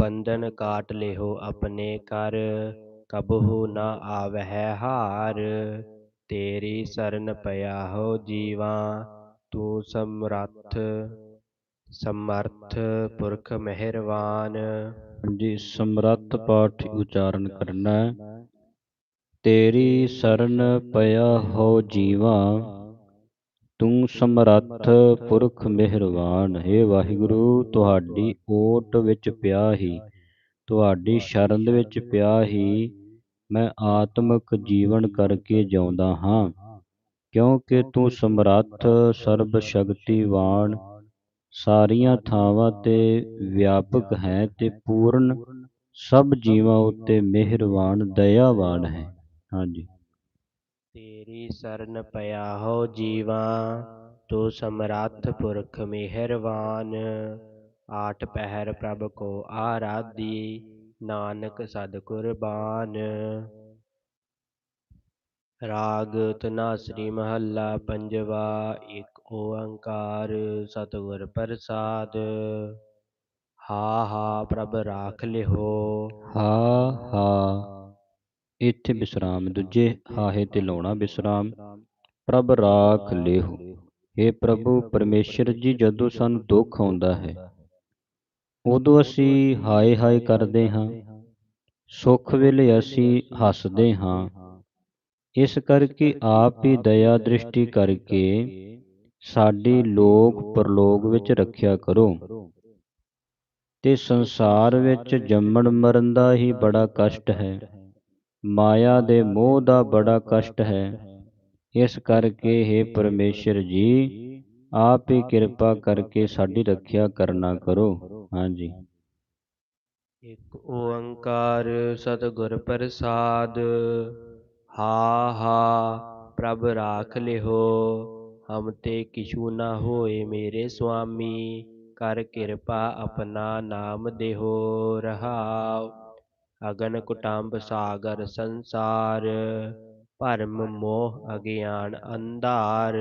ਬੰਧਨ ਕਾਟ ਲਿਓ ਆਪਣੇ ਕਰ ਕਬਹੂ, ਨਾ ਆਵਹਿ ਹਾਰ, ਤੇਰੀ ਸਰਨ ਪਿਆ ਹੋ ਜੀਵਾ, ਤੂੰ ਸਮਰੱਥ, ਸਮਰਥ ਪੁਰਖ ਮਿਹਰਬਾਨ। ਜੀ ਸਮਰੱਥ ਪਾਠ ਉਚਾਰਨ ਕਰਨਾ ਤੇਰੀ ਸਰਨ ਪਿਆ ਹੋ ਜੀਵਾ ਤੂੰ ਸਮਰੱਥ ਪੁਰਖ ਮਿਹਰਬਾਨ, ਹੈ ਵਾਹਿਗੁਰੂ, ਤੁਹਾਡੀ ਓਟ ਵਿੱਚ ਪਿਆ ਹੀ, ਤੁਹਾਡੀ ਸ਼ਰਨ ਵਿੱਚ ਪਿਆ ਹੀ ਮੈਂ ਆਤਮਿਕ ਜੀਵਨ ਕਰਕੇ ਜਿਉਂਦਾ ਹਾਂ। ਕਿਉਂਕਿ ਤੂੰ ਸਮਰੱਥ ਸਰਬ ਸ਼ਕਤੀਵਾਨ ਸਾਰੀਆਂ ਥਾਵਾਂ ਤੇ ਵਿਆਪਕ ਹੈ ਤੇ ਪੂਰਨ, ਸਭ ਜੀਵਾਂ ਉੱਤੇ ਮਿਹਰਬਾਨ, ਦਇਆਵਾਨ ਹੈ। ਹਾਂਜੀ। ਤੇਰੀ ਸਰਨ ਪਿਆ ਹੋ ਜੀਵਾ, ਤੂੰ ਸਮਰੱਥ ਪੁਰਖ ਮਿਹਰਬਾਨ ਆਠ ਪਹਿਰ ਪ੍ਰਭ ਕੋ ਆਰਾਧੀ, ਨਾਨਕ ਸਦ ਕੁਰਬਾਨ। ਰਾਗ ਤਨਾਸਰੀ ਮਹੱਲਾ ਪੰਜਵਾ, ਇੱਕ ਓੰਕਾਰ ਸਤਿਗੁਰ ਪ੍ਰਸਾਦ। ਹਾ ਹਾ ਪ੍ਰਭ ਰਾਖ ਲਿਹੋ। ਹਾ ਹਾ ਇੱਥੇ ਵਿਸਰਾਮ ਦੂਜੇ ਹਾਹੇ ਤੇ ਲਾਉਣਾ ਵਿਸਰਾਮ। ਪ੍ਰਭ ਰਾਖ ਲਿਹੋ। हे ਪ੍ਰਭੂ ਪਰਮੇਸ਼ਰ ਜੀ ਜਦੋਂ ਸਾਨੂੰ ਦੁੱਖ ਆਉਂਦਾ ਹੈ ਉਦੋਂ ਅਸੀਂ ਹਾਏ ਹਾਏ ਕਰਦੇ ਹਾਂ। ਸੁੱਖ ਵੇਲੇ ਅਸੀਂ ਹੱਸਦੇ ਹਾਂ। ਇਸ ਕਰਕੇ ਆਪ ਹੀ ਦਇਆ ਦ੍ਰਿਸ਼ਟੀ ਕਰਕੇ ਸਾਡੀ ਲੋਕ ਪਰਲੋਕ ਵਿੱਚ ਰੱਖਿਆ ਕਰੋ। ਤੇ ਸੰਸਾਰ ਵਿੱਚ ਜੰਮਣ ਮਰਨ ਦਾ ਹੀ ਬੜਾ ਕਸ਼ਟ ਹੈ। ਮਾਇਆ ਦੇ ਮੋਹ ਦਾ ਬੜਾ ਕਸ਼ਟ ਹੈ। ਇਸ ਕਰਕੇ हे ਪਰਮੇਸ਼ਰ ਜੀ, ਆਪ ਹੀ ਕਿਰਪਾ ਕਰਕੇ ਸਾਡੀ ਰੱਖਿਆ ਕਰਨਾ ਕਰੋ। ਹਾਂਜੀ। ਇੱਕ ਓੰਕਾਰ ਸਤਿਗੁਰ ਪ੍ਰਸਾਦ, ਹਾ ਹਾ ਪ੍ਰਭ ਰਾਖ ਲਿਹੋ, ਹਮ ਤੇ ਕਿਛੂ ਨਾ ਹੋਏ ਮੇਰੇ ਸੁਆਮੀ, ਕਰ ਕਿਰਪਾ ਆਪਣਾ ਨਾਮ ਦੇਹੋ ਰਹਾਓ ਅਗਨ ਕੁਟੰਬ ਸਾਗਰ ਸੰਸਾਰ ਭਰਮ ਮੋਹ ਅਗਿਆਨ ਅੰਧਾਰ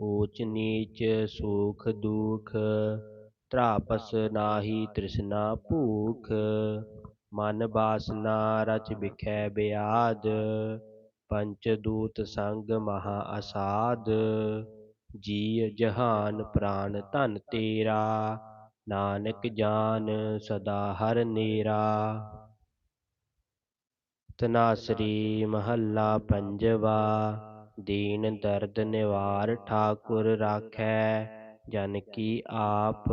ਊਚ ਨੀਚ ਸੁਖ ਦੁਖ ਤ੍ਰਾਪਸ ਨਾਹੀ ਤ੍ਰਿਸ਼ਨਾ ਭੂਖ ਮਨ ਬਾਸਨਾ ਰਚ ਬਿਖੈ ਬਿਆਦ ਪੰਚ ਦੂਤ ਸੰਗ ਮਹਾ ਅਸਾਦ ਜੀ ਜਹਾਨ ਪ੍ਰਾਨ ਧਨ ਤੇਰਾ ਨਾਨਕ ਜਾਨ ਸਦਾ ਹਰ ਨੇਰਾ। ਤਨਾਸਰੀ ਮਹੱਲਾ ਪੰਜਵਾ, ਦੀਨ ਦਰਦ ਨਿਵਾਰ ਠਾਕੁਰ ਰਾਖੈ, ਜਨ ਕੀ ਆਪ।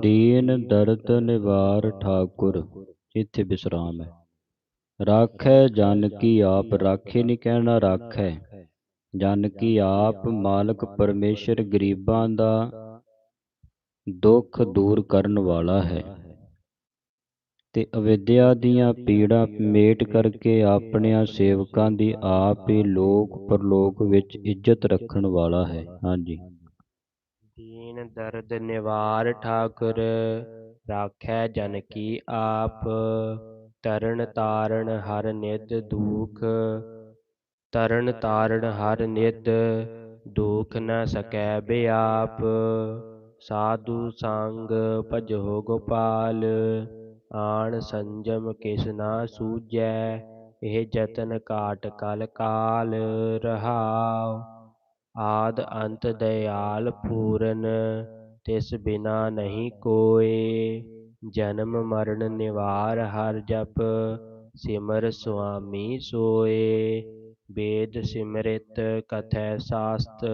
ਦੀਨ ਦਰਦ ਨਿਵਾਰ ਠਾਕੁਰ, ਇੱਥੇ ਵਿਸਰਾਮ ਹੈ। ਰਾਖੈ ਜਨ ਕੀ ਆਪ, ਰਾਖੇ ਨਹੀਂ ਕਹਿਣਾ ਰਾਖੈ। ਜਨ ਕੀ ਆਪ ਮਾਲਕ ਪਰਮੇਸ਼ਰ ਗਰੀਬਾਂ ਦਾ ਦੁੱਖ ਦੂਰ ਕਰਨ ਵਾਲਾ ਹੈ। ਤੇ ਅਵਿਦਿਆ ਦੀਆਂ ਪੀੜਾਂ ਮੇਟ ਕਰਕੇ ਆਪਣਿਆਂ ਸੇਵਕਾਂ ਦੀ ਆਪ ਹੀ ਲੋਕ ਪਰਲੋਕ ਵਿੱਚ ਇੱਜ਼ਤ ਰੱਖਣ ਵਾਲਾ ਹੈ। ਹਾਂਜੀ। ਦੀਨ ਦਰਦ ਨਿਵਾਰ ਠਾਕੁਰ, ਰਾਖੈ ਜਨ ਕੀ ਆਪ, ਤਰਨ ਤਾਰਨ ਹਰ ਨਿਧ ਦੁਖ, ਤਰਨ ਤਾਰਨ ਹਰ ਨਿਧ ਦੁਖ ਨ ਸਕੈ ਬਿਆਪ, ਸਾਧੂ ਸੰਗ ਭਜੋ ਗੋਪਾਲ ਆਣ ਸੰਜਮ ਕਿਸ ਨਾ ਸੂਝੈ, ਇਹ ਜਤਨ ਕਾਟ ਕਲ ਕਾਲ ਰਹਾਉ। ਆਦ ਅੰਤ ਦਇਆਲ ਪੂਰਨ, ਤਿਸ ਬਿਨਾ ਨਹੀਂ ਕੋਏ। ਜਨਮ ਮਰਨ ਨਿਵਾਰ ਹਰ ਜਪ, ਸਿਮਰ ਸੁਆਮੀ ਸੋਏ। ਵੇਦ ਸਿਮਰਿਤ ਕਥੈ ਸਾਸਤ,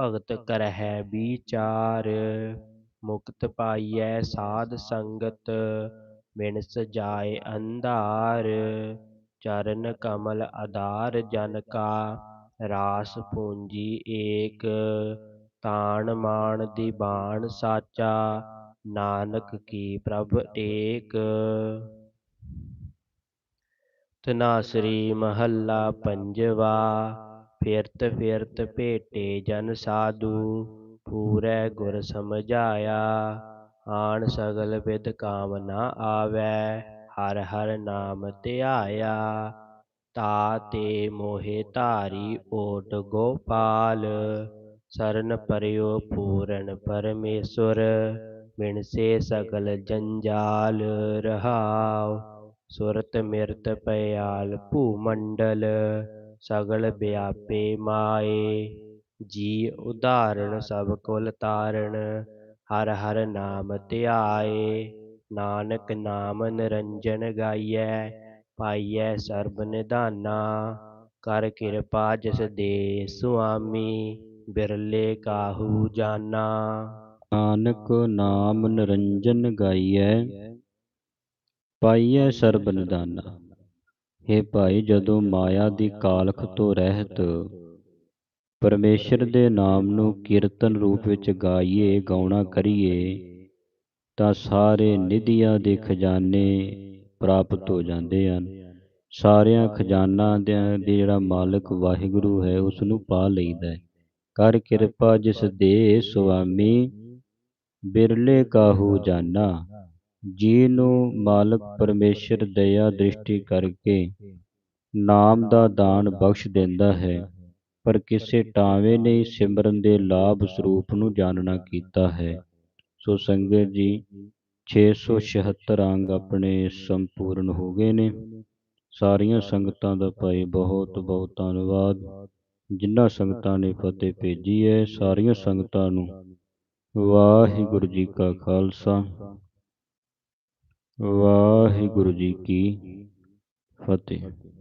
ਭਗਤ ਕਰਹਿ ਵਿਚਾਰ। ਮੁਕਤ ਪਾਈਐ ਸਾਧ ਸੰਗਤ ਬਿਨਸ ਜਾਏ ਅੰਧਾਰ, ਚਰਨ ਕਮਲ ਆਧਾਰ, ਜਨ ਕਾ ਰਾਸ ਪੂੰਜੀ ਏਕ, ਤਾਣ ਮਾਣ ਦੀ ਬਾਣ ਸਾਚਾ, ਨਾਨਕ ਕੀ ਪ੍ਰਭ ਟੇਕ। ਤਨਾਸਰੀ ਮਹੱਲਾ ਪੰਜਵਾ, ਫਿਰਤ ਫਿਰਤ ਭੇਟੇ ਜਨ ਸਾਧੂ, ਪੂਰੇ ਗੁਰ ਸਮਝਾਇਆ। ਆਣ ਸਗਲ ਵਿਦ ਕਾਮ ਆਵੈ, ਹਰ ਹਰ ਨਾਮ ਧਿਆਇਆ। ਤਾ ਤੇ ਮੋਹਿ ਧਾਰੀ ਓਟ ਗੋਪਾਲ, ਸਰਨ ਪਰਿਓ ਪੂਰਨ ਪਰਮੇਸ਼ਵਰ ਮਿਣਸੇ ਸਗਲ ਜੰਜਾਲ ਰਹਾਉ। ਸੁਰਤ ਮਿਰਤ ਪਿਆਲ ਭੂਮੰਡਲ, ਸਗਲ ਵਿਆਪੇ ਮਾਏ। ਜੀ ਉਦਾਹਰਣ ਸਭ ਕੁਲ ਤਾਰਨ ਹਰ ਹਰ ਨਾਮ ਧਿਆਏ, ਨਾਨਕ ਨਾਮ ਨਿਰੰਜਨ ਗਾਈਐ, ਪਾਈਐ ਸਰਬ ਨਿਧਾਨਾ, ਕਰ ਕਿਰਪਾ ਜਿਸ ਦੇ ਸੁਆਮੀ, ਬਿਰਲੇ ਕਾਹੂ ਜਾਨਾ। ਨਾਨਕ ਨਾਮ ਨਿਰੰਜਨ ਗਾਈਐ, ਪਾਈਐ ਸਰਬ ਨਿਦਾਨਾ हे ਭਾਈ ਜਦੋਂ ਮਾਇਆ ਦੀ ਕਾਲਖ ਤੋਂ ਰਹਿਤ ਪਰਮੇਸ਼ਰ ਦੇ ਨਾਮ ਨੂੰ ਕੀਰਤਨ ਰੂਪ ਵਿੱਚ ਗਾਈਏ, ਗਾਉਣਾ ਕਰੀਏ, ਤਾਂ ਸਾਰੇ ਨਿਧੀਆਂ ਦੇ ਖਜ਼ਾਨੇ ਪ੍ਰਾਪਤ ਹੋ ਜਾਂਦੇ ਹਨ। ਸਾਰਿਆਂ ਖਜ਼ਾਨਾ ਦੇ ਜਿਹੜਾ ਮਾਲਕ ਵਾਹਿਗੁਰੂ ਹੈ ਉਸ ਨੂੰ ਪਾ ਲਈਦਾ ਹੈ। ਕਰ ਕਿਰਪਾ ਜਿਸ ਦੇ ਸੁਆਮੀ, ਬਿਰਲੇ ਕਾਹੂ ਜਾਨਾ। ਜੀ ਨੂੰ ਮਾਲਕ ਪਰਮੇਸ਼ਰ ਦਇਆ ਦ੍ਰਿਸ਼ਟੀ ਕਰਕੇ ਨਾਮ ਦਾ ਦਾਨ ਬਖਸ਼ ਦਿੰਦਾ ਹੈ ਪਰ ਕਿਸੇ ਟਾਵੇਂ ਨੇ ਸਿਮਰਨ ਦੇ ਲਾਭ ਸਰੂਪ ਨੂੰ ਜਾਣਨਾ ਕੀਤਾ ਹੈ। ਸੋ ਸੰਗਤ ਜੀ 676 ਅੰਗ ਆਪਣੇ ਸੰਪੂਰਨ ਹੋ ਗਏ ਨੇ। ਸਾਰੀਆਂ ਸੰਗਤਾਂ ਦਾ ਭਾਈ ਬਹੁਤ ਬਹੁਤ ਧੰਨਵਾਦ। ਜਿਨ੍ਹਾਂ ਸੰਗਤਾਂ ਨੇ ਫਤਿਹ ਭੇਜੀ ਹੈ, ਸਾਰੀਆਂ ਸੰਗਤਾਂ ਨੂੰ ਵਾਹਿਗੁਰੂ ਜੀ ਕਾ ਖਾਲਸਾ। ਵਾਹਿਗੁਰੂ ਜੀ ਕੀ ਫਤਿਹ।